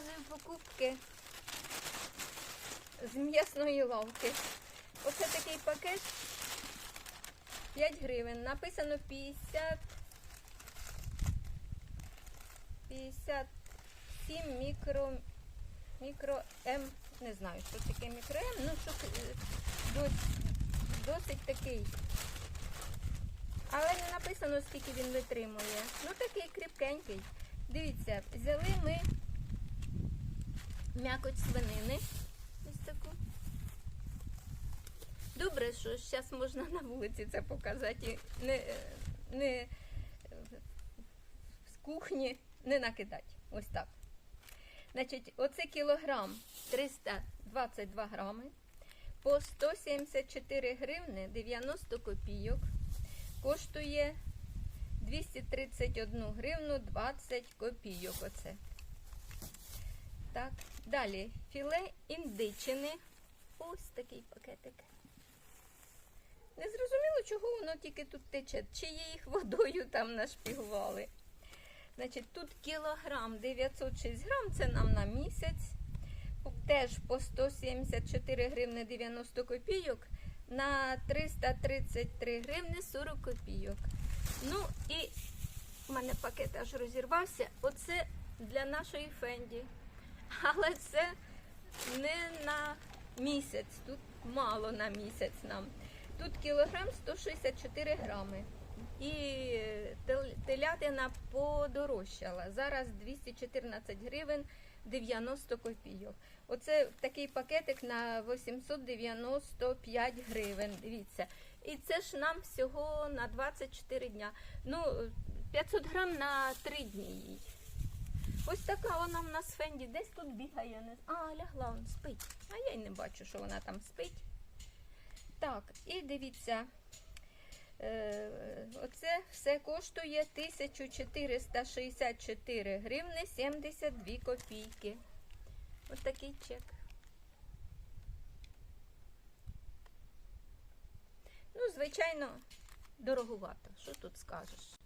показую покупки з м'ясної лавки. Оце такий пакет 5 гривень. Написано 50 57 мікро мікро М. Не знаю, що таке мікро М, ну що е, досить, досить такий. Але не написано, скільки він витримує. Ну такий кріпкенький. Дивіться, взяли ми м'якоть свинини. Ось таку. Добре, що зараз можна на вулиці це показати. Не, не з кухні не накидати. Ось так. Значить, оце кілограм 322 грами по 174 гривни 90 копійок. Коштує 231 гривну 20 копійок. Оце. Так, далі філе індичини. Ось такий пакетик. Не зрозуміло, чого воно тільки тут тече. Чи їх водою там нашпігували. Значить, тут кілограм 906 грам, це нам на місяць. Теж по 174 гривни 90 копійок на 333 гривни 40 копійок. Ну і в мене пакет аж розірвався. Оце для нашої фенді. Але це не на місяць. Тут мало на місяць нам. Тут кілограм 164 грами. І телятина подорожчала. Зараз 214 гривень 90 копійок. Оце такий пакетик на 895 гривень. Дивіться. І це ж нам всього на 24 дня. Ну, 500 грам на 3 дні їй. Ось така вона в нас Фенді. Десь тут бігає. Не... А, лягла, он спить. А я й не бачу, що вона там спить. Так, і дивіться. Е, Оце все коштує 1464 гривни 72 копійки. Ось такий чек. Ну, звичайно, дороговато. Що тут скажеш?